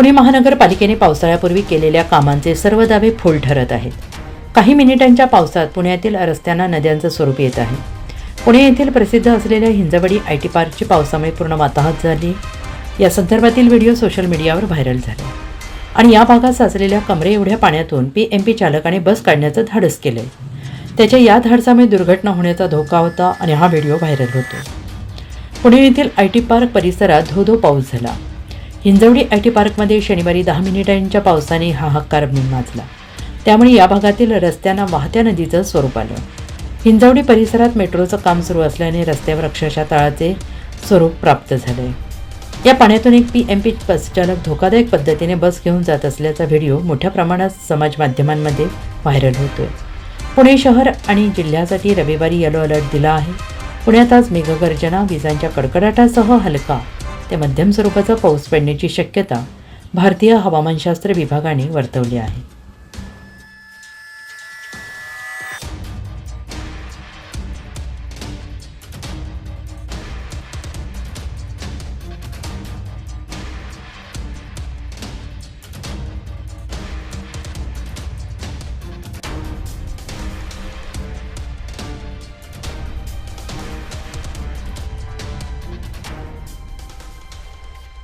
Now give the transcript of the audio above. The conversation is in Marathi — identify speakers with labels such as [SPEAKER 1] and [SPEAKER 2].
[SPEAKER 1] पुणे महानगरपालिकेने पावसाळ्यापूर्वी केलेल्या कामांचे सर्व दावे फोल ठरत आहेत. काही मिनिटांच्या पावसात पुण्यातील रस्त्यांना नद्यांचं स्वरूप येत आहे. पुणे येथील प्रसिद्ध असलेल्या हिंजवडी आय टी पार्कची पावसामुळे पूर्ण वाताहत झाली. या संदर्भातील व्हिडिओ सोशल मीडियावर व्हायरल झाले. आणि या भागात साचलेल्या कमरे एवढ्या पाण्यातून पी एम पी चालकाने बस काढण्याचं धाडस केलंय. त्याच्या या धाडसामुळे दुर्घटना होण्याचा धोका होता आणि हा व्हिडिओ व्हायरल होतो. पुणे येथील आय टी पार्क परिसरात धो धो पाऊस झाला. हिंजवडी आय टी पार्कमध्ये शनिवारी दहा मिनिटांच्या पावसाने हाहाकार माजला. त्यामुळे या भागातील रस्त्यांना वाहत्या नदीचं स्वरूप आलं. हिंजवडी परिसरात मेट्रोचं काम सुरू असल्याने रस्त्यावर अक्षरशः तळाचे स्वरूप प्राप्त झाले. या पाण्यातून एक पी एम पी बसचालक धोकादायक पद्धतीने बस घेऊन जात असल्याचा व्हिडिओ मोठ्या प्रमाणात समाज माध्यमांमध्ये व्हायरल होतोय. पुणे शहर आणि जिल्ह्यासाठी रविवारी येलो अलर्ट दिला आहे. पुण्यात आज मेघगर्जना विजांच्या कडकडाटासह हलका ते मध्यम स्वरूपाचा पाऊस पडण्याची शक्यता भारतीय हवामानशास्त्र विभागाने वर्तवली आहे.